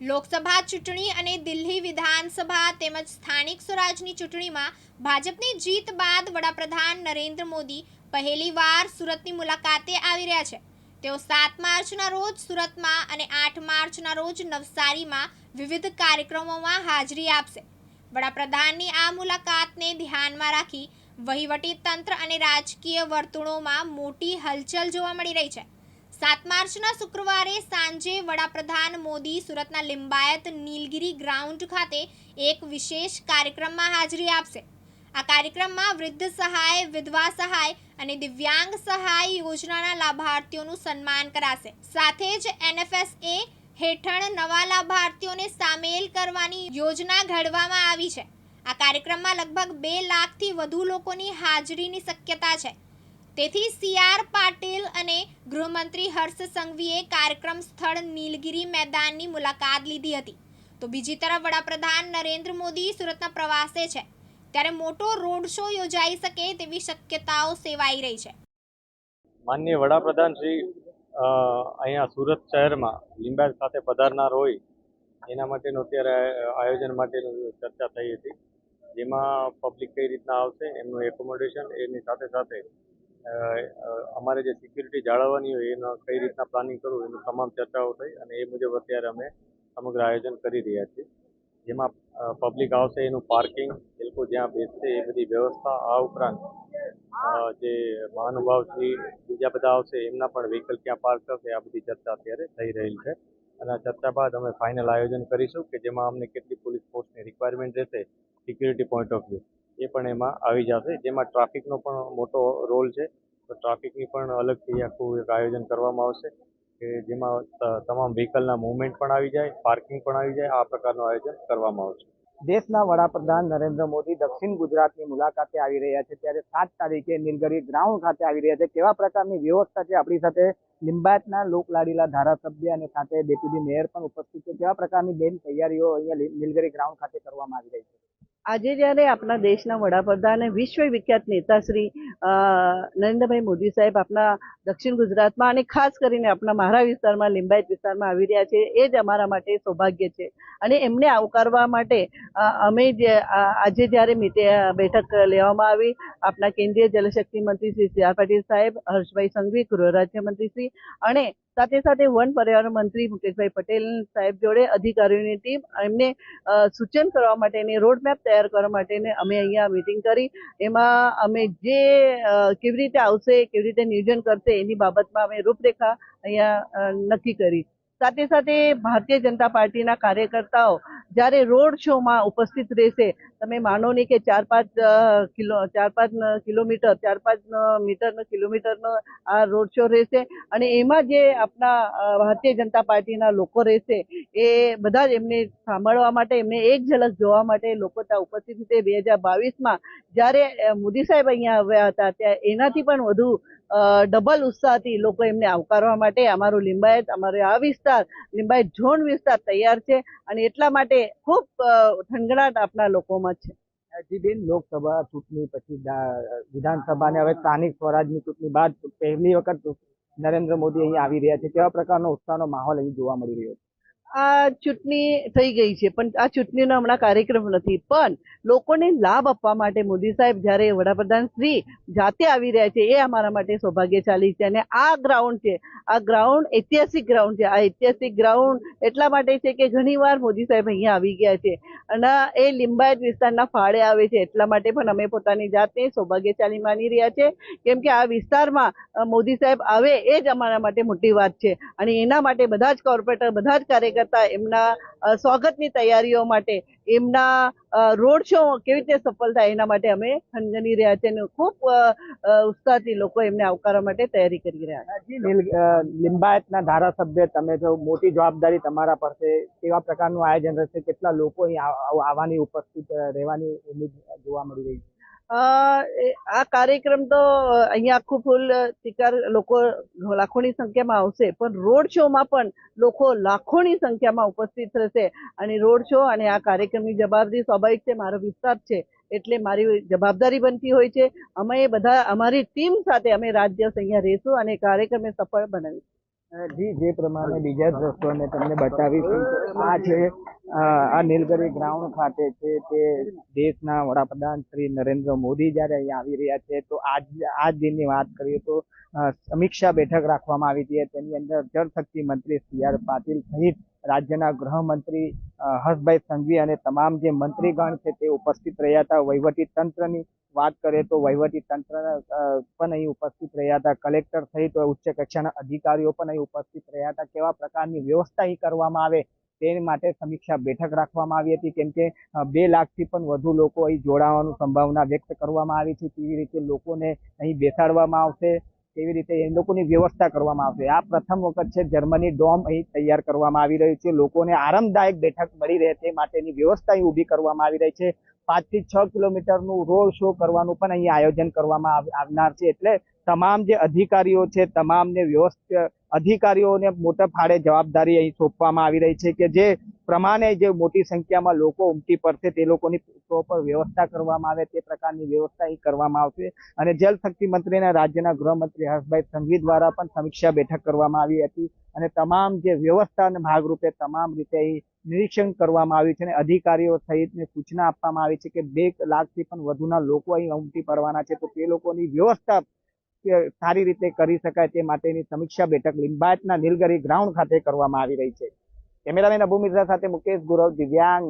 લોકસભા ચૂંટણી અને દિલ્હી વિધાનસભા તેમજ સ્થાનિક સ્વરાજની ચૂંટણીમાં ભાજપની જીત બાદ વડાપ્રધાન નરેન્દ્ર મોદી પહેલીવાર સુરતની મુલાકાતે આવી રહ્યા છે. તેઓ સાત માર્ચના રોજ સુરતમાં અને આઠ માર્ચના રોજ નવસારીમાં વિવિધ કાર્યક્રમોમાં હાજરી આપશે. વડાપ્રધાનની આ મુલાકાતને ધ્યાનમાં રાખી વહીવટી તંત્ર અને રાજકીય વર્તુળોમાં મોટી હલચલ જોવા મળી રહી છે. સાત માર્ચના શુક્રવારે સાંજે વડાપ્રધાન મોદી સુરતના લિંબાયત નીલગિરી ગ્રાઉન્ડ ખાતે એક વિશેષ કાર્યક્રમમાં હાજરી આપશે. આ કાર્યક્રમમાં વૃદ્ધ સહાય, વિધવા સહાય અને દિવ્યાંગ સહાય યોજનાના લાભાર્થીઓનું સન્માન કરાશે. સાથે જ એનએફએસએ હેઠળ નવા લાભાર્થીઓને સામેલ કરવાની યોજના ઘડવામાં આવી છે. આ કાર્યક્રમમાં લગભગ બે લાખથી વધુ લોકોની હાજરીની શક્યતા છે. તેથી સીઆર પાટીલ અને ગૃહમંત્રી હર્ષ સંઘવીએ કાર્યક્રમ સ્થળ નીલગિરી મેદાનની મુલાકાત લીધી હતી. તો બીજી તરફ વડાપ્રધાન નરેન્દ્ર મોદી સુરતના પ્રવાસે છે. ત્યારે મોટો રોડ શો યોજાઈ શકે તેવી શક્યતાઓ સેવાઈ રહી છે. માનનીય વડાપ્રધાન શ્રી અહીંયા સુરત શહેરમાં લિંબાયત ખાતે પધારનાર હોય, એના માટેનું અત્યારે આયોજન માટેનું ચર્ચા થઈ હતી. જેમાં પબ્લિક કઈ રીતના આવશે, એમનું એકોમોડેશન એની સાથે સાથે અમારે જે સિક્યુરિટી જાળવવાની હોય, એનો કઈ રીતના પ્લાનિંગ કરવું એનું તમામ ચર્ચાઓ થઈ અને એ મુજબ અત્યારે અમે સમગ્ર આયોજન કરી રહ્યા છીએ. જેમાં પબ્લિક આવશે, એનું પાર્કિંગ એ લોકો જ્યાં બેસશે, એ બધી વ્યવસ્થા, આ ઉપરાંત જે મહાનુભાવથી બીજા બધા આવશે, એમના પણ વ્હીકલ ક્યાં પાર્ક થશે, આ બધી ચર્ચા અત્યારે થઈ રહેલી છે. અને આ ચર્ચા બાદ અમે ફાઇનલ આયોજન કરીશું કે જેમાં અમને કેટલી પોલીસ ફોર્સની રિક્વાયરમેન્ટ રહેશે સિક્યુરિટી પોઈન્ટ ઓફ વ્યૂ એ પણ એમાં આવી જશે. જેમાં ટ્રાફિકનો પણ મોટો રોલ છે. તો ટ્રાફિકની પણ અલગથી આખું એક આયોજન કરવામાં આવશે કે જેમાં તમામ વ્હીકલના મૂવમેન્ટ પણ આવી જાય પાર્કિંગ પણ આવી જાય, આ પ્રકારનું આયોજન કરવામાં આવશે. દેશના વડાપ્રધાન નરેન્દ્ર મોદી દક્ષિણ ગુજરાતની મુલાકાતે આવી રહ્યા છે. ત્યારે સાત તારીખે નીલગરી ગ્રાઉન્ડ ખાતે આવી રહ્યા છે. કેવા પ્રકારની વ્યવસ્થા છે આપણી સાથે? લિંબાયતના લોકલાડીલા ધારાસભ્ય અને સાથે ડેપ્યુટી મેયર પણ ઉપસ્થિત છે. કેવા પ્રકારની બેન તૈયારીઓ અહીંયા નીલગરી ગ્રાઉન્ડ ખાતે કરવામાં આવી રહી છે? આજે જ્યારે આપણા દેશના વડાપ્રધાન અને વિશ્વ વિખ્યાત નેતા શ્રી નરેન્દ્રભાઈ મોદી સાહેબ આપણા દક્ષિણ ગુજરાતમાં અને ખાસ કરીને આપણા મારા વિસ્તારમાં, લિંબાયત વિસ્તારમાં આવી રહ્યા છે, એ જ અમારા માટે સૌભાગ્ય છે. અને એમને આવકારવા માટે અમે જે આજે જ્યારે બેઠક લેવામાં આવી, આપણા કેન્દ્રીય જલશક્તિ મંત્રી શ્રી સી પાટીલ સાહેબ, હર્ષભાઈ સંઘવી, ગૃહ રાજ્યમંત્રી શ્રી અને સાથે સાથે વન પર્યાવરણ મંત્રી મુકેશભાઈ પટેલ સાહેબ જોડે અધિકારીઓની ટીમ એમને સૂચન કરવા માટેની રોડમેપ તૈયાર કરવા માટેને અમે અહીંયા મિટિંગ કરી. એમાં અમે જે કેવી રીતે આવશે, કેવી રીતે નિયોજન કરશે એની બાબતમાં અમે રૂપરેખા અહીંયા નક્કી કરી. સાથે સાથે ભારતીય જનતા પાર્ટીના કાર્યકર્તાઓ જ્યારે રોડ શોમાં ઉપસ્થિત રહેશે તમે માનો નહીં કે ચાર પાંચ કિલો ચાર પાંચ કિલોમીટર ચાર પાંચ મીટરનો કિલોમીટરનો આ રોડ શો રહેશે અને એમાં જે આપણા ભારતીય જનતા પાર્ટીના લોકો રહેશે એ બધા જ એમને સાંભળવા માટે એમને એક ઝલક જોવા માટે લોકો ત્યાં ઉપસ્થિત રીતે બે હજાર બાવીસમાં જ્યારે મોદી સાહેબ અહીંયા આવ્યા હતા ત્યાં એનાથી પણ વધુ ડબલ ઉત્સાહથી લોકો એમને આવકારવા માટે અમારું લિંબાયત અમારો આ વિસ્તાર લિંબાયત ઝોન વિસ્તાર તૈયાર છે અને એટલા માટે ખૂબ અ, આપના લોકોમાં છે. જી બેન લોકસભા ચૂંટણી પછી વિધાનસભા ને હવે સ્થાનિક સ્વરાજની ચૂંટણી બાદ પહેલી વખત નરેન્દ્ર મોદી અહીં આવી રહ્યા છે. કેવા પ્રકારનો ઉત્સાહનો માહોલ અહીં જોવા મળી રહ્યો છે? આ ચૂંટણી થઈ ગઈ છે, પણ આ ચૂંટણીનો હમણાં કાર્યક્રમ નથી. પણ લોકોને લાભ આપવા માટે મોદી સાહેબ જ્યારે વડાપ્રધાન શ્રી જાતે આવી રહ્યા છે, એ અમારા માટે સૌભાગ્યશાળી છે અને આ ગ્રાઉન્ડ છે. આ ગ્રાઉન્ડ ઐતિહાસિક ગ્રાઉન્ડ છે. આ ઐતિહાસિક ગ્રાઉન્ડ એટલા માટે છે કે ઘણીવાર મોદી સાહેબ અહીંયા આવી ગયા છે અને એ લિંબાયત વિસ્તારના ફાળે આવે છે એટલા માટે પણ અમે પોતાની જાતને સૌભાગ્યશાળી માની રહ્યા છે. કેમ કે આ વિસ્તારમાં મોદી સાહેબ આવે એ જ અમારા માટે મોટી વાત છે. અને એના માટે બધા જ કોર્પોરેટર, બધા જ કાર્યકર્તા એમના સ્વાગતની તૈયારીઓ માટે, એમના રોડ શો કેવી રીતે સફળ થાય એના માટે અમે ખંજની રહ્યા છે અને ખૂબ ઉત્સાહથી લોકો એમને આવકારવા માટે તૈયારી કરી રહ્યા છે. લિંબાયતના ધારાસભ્ય, તમે જો મોટી જવાબદારી તમારા પર છે, કેવા પ્રકારનું આયોજન રહેશે, કેટલા લોકો અહીં આવ- આવ- આવવાની ઉપસ્થિત રહેવાની ઉમેદ જોવા મળી રહી છે? આ કાર્યક્રમ તો અહીંયા આખું ફૂલ શિકાર લોકો લાખોની સંખ્યામાં આવશે, પણ રોડ શોમાં પણ લોકો લાખોની સંખ્યામાં ઉપસ્થિત રહેશે. અને રોડ શો અને આ કાર્યક્રમની જવાબદારી સ્વાભાવિક છે, મારો વિસ્તાર છે, એટલે મારી જવાબદારી બનતી હોય છે. અમે બધા, અમારી ટીમ સાથે અમે રાજ્ય અહીંયા રહીશું અને કાર્યક્રમને સફળ બનાવીશું. જી, જે પ્રમાણે બીજા મેં તમને બતાવીશું. આ છે આ નીલગરી ગ્રાઉન્ડ ખાતે છે તે દેશના વડાપ્રધાન શ્રી નરેન્દ્ર મોદી જ્યારે અહીંયા આવી રહ્યા છે, તો આજ આજ દિનની વાત કરીએ તો સમીક્ષા બેઠક રાખવામાં આવી હતી. તેની અંદર જળશક્તિ મંત્રી સી આર પાટીલ સહિત રાજ્યના ગૃહમંત્રી હર્ષભાઈ સંઘવી અને તમામ જે મંત્રીગણ છે તે ઉપસ્થિત રહ્યા હતા. વહીવટી તંત્રની વાત કરીએ તો વહીવટી તંત્ર પણ અહીં ઉપસ્થિત રહ્યા હતા. કલેક્ટર સહિત ઉચ્ચ કક્ષાના અધિકારીઓ પણ અહીં ઉપસ્થિત રહ્યા હતા. કેવા પ્રકારની વ્યવસ્થા અહીં કરવામાં આવે તે માટે સમીક્ષા બેઠક રાખવામાં આવી હતી. કેમ કે બે લાખથી પણ વધુ લોકો અહીં જોડાવાની સંભાવના વ્યક્ત કરવામાં આવી છે. કેવી રીતે લોકોને અહીં બેસાડવામાં આવશે? કેવી રીતે એ લોકોની વ્યવસ્થા કરવામાં આવશે? આ પ્રથમ વખત છે જર્મની ડોમ અહીં તૈયાર કરવામાં આવી રહ્યું છે. લોકોને આરામદાયક બેઠક મળી રહે તે માટેની વ્યવસ્થા અહીં ઊભી કરવામાં આવી રહી છે. પાંચથી છ કિલોમીટરનું રોડ શો કરવાનું પણ અહીં આયોજન કરવામાં આવ- આવનાર છે. એટલે તમામ જે અધિકારીઓ છે, તમામને વ્યવસ્થિત અધિકારીઓને મોટા ફાળે જવાબદારી અહીં સોંપવામાં આવી રહી છે કે જે પ્રમાણે જે મોટી સંખ્યામાં લોકો ઉમટી પડશે તે લોકોની પ્રોપર વ્યવસ્થા કરવામાં આવે, તે પ્રકારની વ્યવસ્થા અહીં કરવામાં આવશે. અને જલશક્તિ મંત્રી અને રાજ્યના ગૃહમંત્રી હર્ષભાઈ સંઘવી દ્વારા પણ સમીક્ષા બેઠક કરવામાં આવી હતી. અને તમામ જે વ્યવસ્થાના ભાગરૂપે તમામ રીતે નિરીક્ષણ કરવામાં આવ્યું છે અને અધિકારીઓ સહિતને સૂચના આપવામાં આવી છે કે બે લાખથી પણ વધુના લોકો અહીં ઉમટી પડવાના છે. તો તે લોકોની વ્યવસ્થા સારી રીતે કરી શકાય તે માટેની સમીક્ષા બેઠક લિંબાયતના નીલગરી ગ્રાઉન્ડ ખાતે કરવામાં આવી રહી છે. કેમેરામેન અબુ મિર્ઝા સાથે મુકેશ ગુરવ દિવ્યાંગ